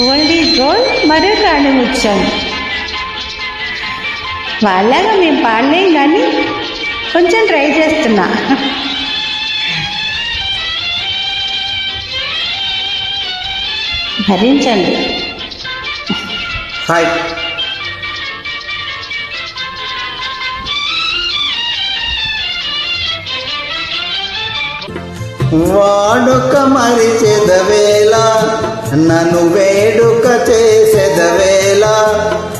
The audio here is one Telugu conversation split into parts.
ఓల్డ్ ఈజ్ గోల్డ్ మరో కాడు ముచ్చం వాళ్ళగా మేము పాడలేం కానీ కొంచెం ట్రై చేస్తున్నా. భరించండి. హాయ్. వాడుక మరిచెదవేళ నన్ను వేడుక చేసెదవేళ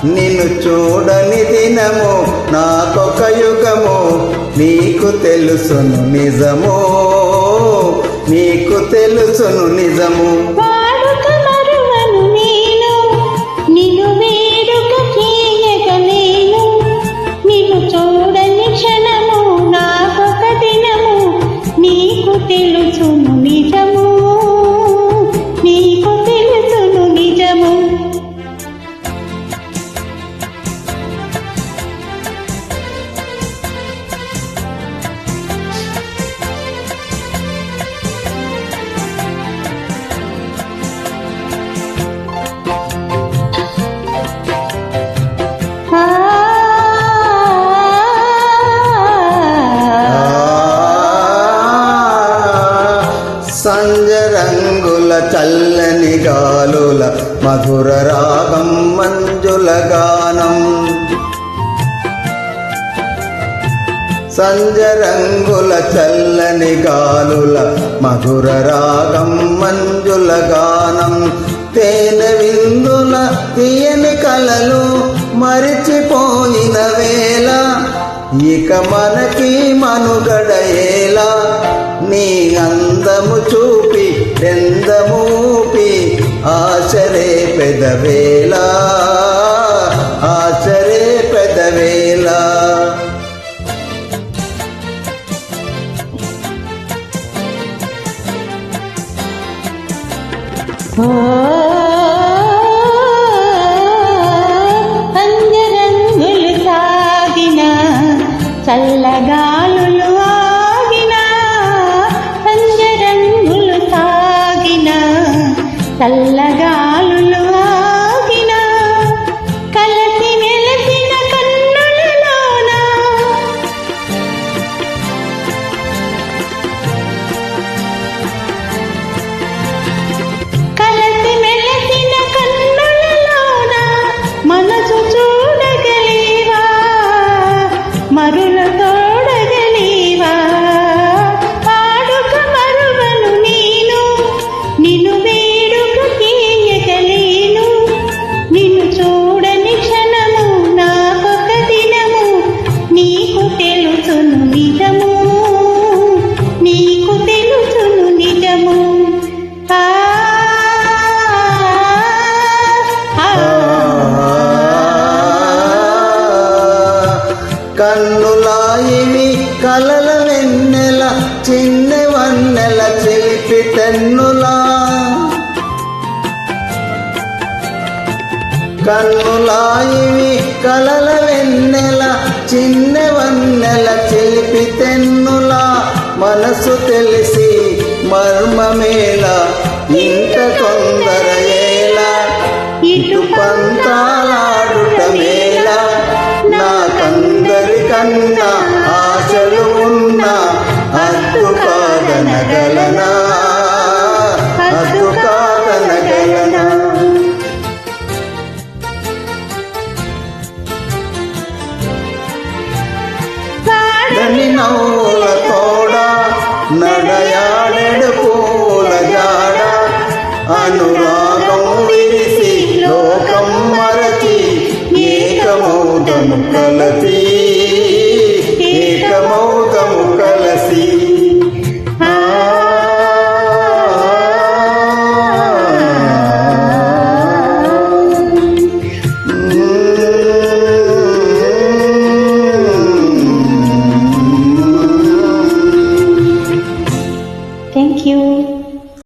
నిన్ను చూడని దినము నాకొక యుగము. నీకు తెలుసును నిజము నీకు తెలుసును నిజము. రంగుల చల్లని గాలుల మధుర రాగం మంజుల గానం. సంజ రంగుల చల్లని గాలుల మధుర రాగం మంజుల గానం. తేనె విందుల తీయని కలలు మరిచిపోయిన వేళ ఇక మనకి మనుగడ ఏలా నీ అందము చూపి రెందమూపి ఆచరే పెదవేళ ఆచరే పెదవేళ ఓ సాగిన చల్లగా చల్లగాలులు ఆగిన కలసి వెలసిన కన్నులలోన. కలసి మెలసిన కన్నులలోన మనసు కన్నులాయివి కలల వెన్నెల చిన్న వన్నెల చిలిపి తెన్నులా. కన్నులాయివి కలల వెన్నెల చిన్న వన్నెల చిలిపి తెన్నులా. మనసు తెలిసి మర్మమేళ ఇంత తొందర ఏలా. ఇటు పంతాలాడుటమే మేళ ఆశలు ఉన్నా అద్దు కాదనగలనా అద్దు కాదనగలనా నవ్వుల తోడ నడయాడెడు పూల జాడ అనురాగం విరిసి లోకం మరచి ఏకమౌదము ఏకమౌదము కలసి